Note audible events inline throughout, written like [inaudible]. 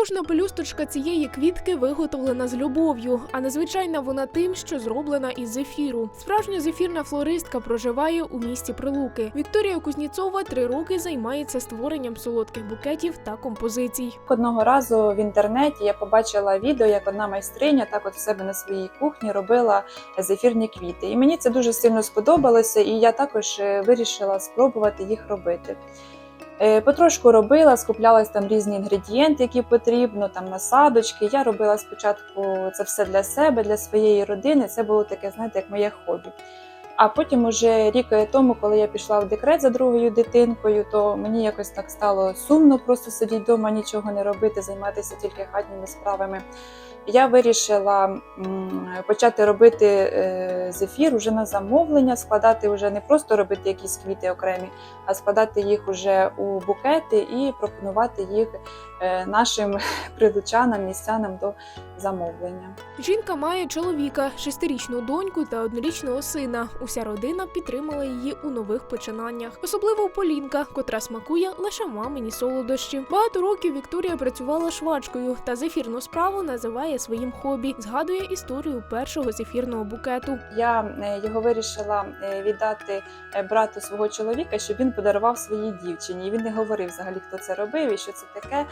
Кожна пелюсточка цієї квітки виготовлена з любов'ю, а незвичайна вона тим, що зроблена із зефіру. Справжня зефірна флористка проживає у місті Прилуки. Вікторія Кузніцова три роки займається створенням солодких букетів та композицій. Одного разу в інтернеті я побачила відео, як одна майстриня так от в себе на своїй кухні робила зефірні квіти. І мені це дуже сильно сподобалося, і я також е, вирішила спробувати їх робити. Е, Потрошку робила, скуплялась там різні інгредієнти, які потрібно, там насадочки. Я робила спочатку це все для себе, для своєї родини. Це було таке, знаєте, як моє хобі. А потім, уже рік тому, коли я пішла в декрет за другою дитинкою, то мені якось так стало сумно просто сидіти вдома, нічого не робити, займатися тільки хатніми справами. Я вирішила почати робити е, зефір уже на замовлення, складати вже не просто робити якісь квіти окремі, а складати їх уже у букети і пропонувати їх е, нашим [laughs] прилучанам, містянам до замовлення. Жінка має чоловіка, шестирічну доньку та однорічного сина. Уся родина підтримала її у нових починаннях. Особливо Полінка, котра смакує лише мамині солодощі. Багато років Вікторія працювала швачкою та зефірну справу називає своїм хобі. Згадує історію першого зефірного букету. Я е, його вирішила е, віддати е, брату свого чоловіка, щоб він подарував своїй дівчині. І він не говорив взагалі, хто це робив і що це таке.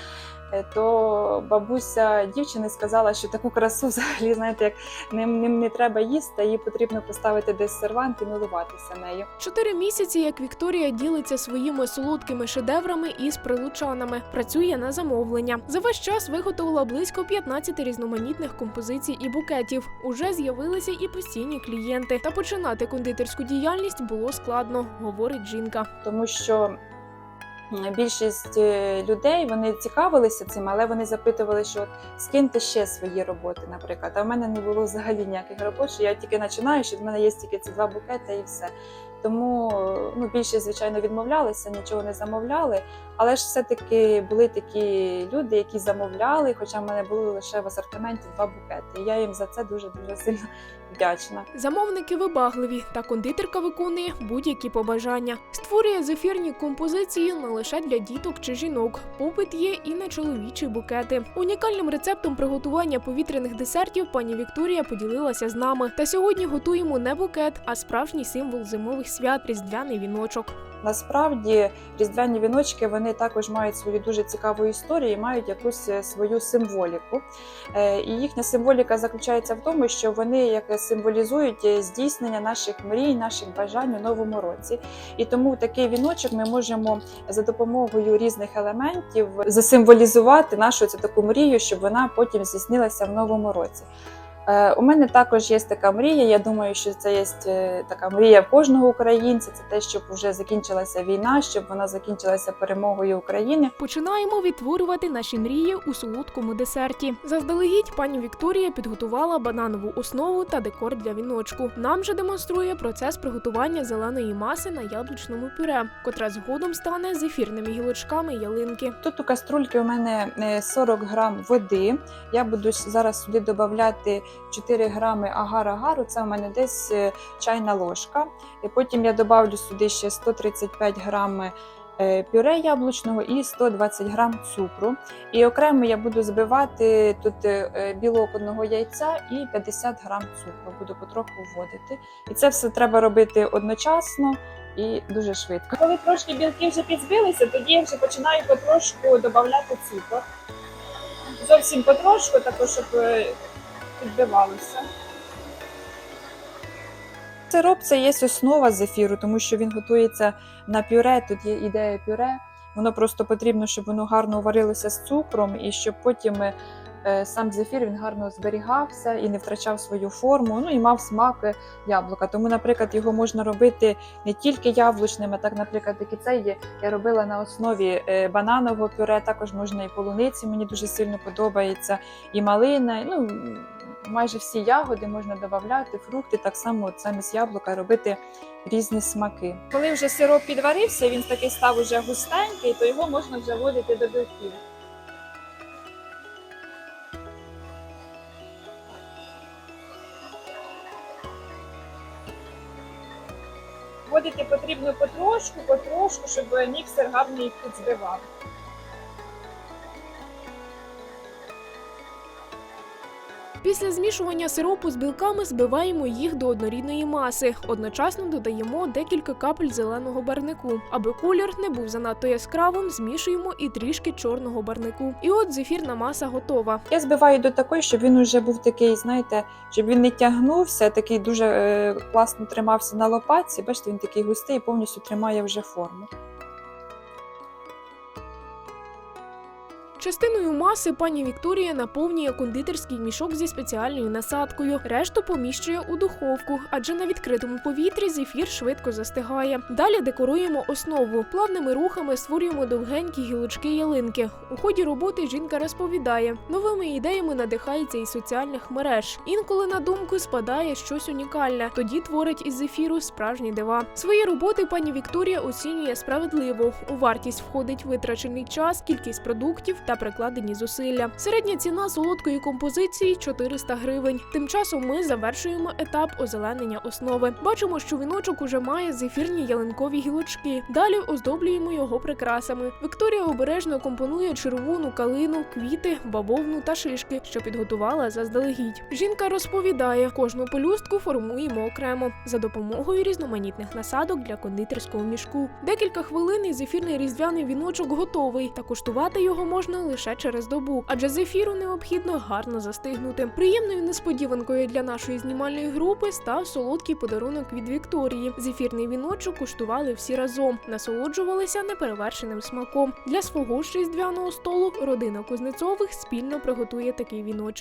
Е, То бабуся дівчини сказала, що таку красу [laughs] взагалі, знаєте, як ним, ним не треба їсти, її потрібно поставити десь сервант і милуватися нею. Чотири місяці, як Вікторія ділиться своїми солодкими шедеврами із прилучанами, працює на замовлення. За весь час виготовила близько 15 різноманітних композицій і букетів. Уже з'явилися і постійні клієнти. Та починати кондитерську діяльність було складно, говорить жінка. тому що більшість е, людей вони цікавилися цим, але вони запитували, що от скиньте ще свої роботи, наприклад. А в мене не було взагалі ніяких робот, що я тільки починаю, що в мене є тільки ці два букети і все. Тому ну, більшість, звичайно, відмовлялися, нічого не замовляли. Але ж все-таки були такі люди, які замовляли, хоча в мене були лише в асортименті два букети. І я їм за це дуже дуже сильно вдячна. Замовники вибагливі, та кондитерка виконує будь-які побажання. Створює зефірні композиції не лише для діток чи жінок. Попит є і на чоловічі букети. Унікальним рецептом приготування повітряних десертів пані Вікторія поділилася з нами. Та сьогодні готуємо не букет, а справжній символ зимових свят різдвяний віночок. Насправді різдвяні віночки вони також мають свою дуже цікаву історію, і мають якусь е, свою символіку. Е, І їхня символіка заключається в тому, що вони як символізують е, здійснення наших мрій, наших бажань у новому році. І тому такий віночок ми можемо за допомогою різних елементів засимволізувати нашу цю таку мрію, щоб вона потім здійснилася в новому році. Е, У мене також є така мрія. Я думаю, що це є е, така мрія кожного українця. Це те, щоб вже закінчилася війна, щоб вона закінчилася перемогою України. Починаємо відтворювати наші мрії у солодкому десерті. Заздалегідь пані Вікторія підготувала бананову основу та декор для віночку. Нам же демонструє процес приготування зеленої маси на яблучному пюре, котра згодом стане зефірними гілочками ялинки. Тут у каструльки у мене е, 40 грам води. Я буду зараз сюди додати 4 грами агар-агару. Це у мене десь е, чайна ложка. І потім я додавлю сюди ще 135 грам е, пюре яблучного і 120 грам цукру. І окремо я буду збивати тут е, білок одного яйця і 50 грам цукру. Буду потроху вводити. І це все треба робити одночасно. І дуже швидко. Коли трошки білки вже підзбилися, тоді я вже починаю потрошку додавати цукор. Зовсім потрошку, також щоб підбивалося. Сироп це є основа зефіру, тому що він готується на пюре. Тут є ідея пюре. Воно просто потрібно, щоб воно гарно варилося з цукром, і щоб потім е, сам зефір він гарно зберігався і не втрачав свою форму, ну і мав смак яблука. Тому, наприклад, його можна робити не тільки яблучним, а так, наприклад, як і цей є. Я робила на основі е, бананового пюре, також можна і полуниці, мені дуже сильно подобається, і малина. Ну, майже всі ягоди можна додати, фрукти, так само саме з яблука робити різні смаки. Коли вже сироп підварився, він такий став уже густенький, то його можна вже вводити до білків. Вводити потрібно потрошку, потрошку, щоб міксер гарно їх підзбивав. Після змішування сиропу з білками збиваємо їх до однорідної маси. Одночасно додаємо декілька капель зеленого барнику. Аби колір не був занадто яскравим, змішуємо і трішки чорного барнику. І от зефірна маса готова. Я збиваю до такої, щоб він уже був такий, знаєте, щоб він не тягнувся, такий дуже е, класно тримався на лопатці. Бачите, він такий густий повністю тримає вже форму. Частиною маси пані Вікторія наповнює кондитерський мішок зі спеціальною насадкою. Решту поміщує у духовку, адже на відкритому повітрі зефір швидко застигає. Далі декоруємо основу. Плавними рухами створюємо довгенькі гілочки ялинки. У ході роботи жінка розповідає, новими ідеями надихається із соціальних мереж. Інколи на думку спадає щось унікальне. Тоді творить із зефіру справжні дива. Свої роботи пані Вікторія оцінює справедливо. У вартість входить витрачений час, кількість продуктів та прикладені зусилля. Середня ціна солодкої композиції 400 гривень. Тим часом ми завершуємо етап озеленення основи. Бачимо, що віночок уже має зефірні ялинкові гілочки. Далі оздоблюємо його прикрасами. Вікторія обережно компонує червону калину, квіти, бавовну та шишки, що підготувала заздалегідь. Жінка розповідає, кожну пелюстку формуємо окремо за допомогою різноманітних насадок для кондитерського мішку. Декілька хвилин і зефірний різдвяний віночок готовий, та куштувати його можна лише через добу, адже зефіру необхідно гарно застигнути. Приємною несподіванкою для нашої знімальної групи став солодкий подарунок від Вікторії. Зефірний віночок куштували всі разом, насолоджувалися неперевершеним смаком. Для свого ж різдвяного столу родина Кузнецових спільно приготує такий віночок.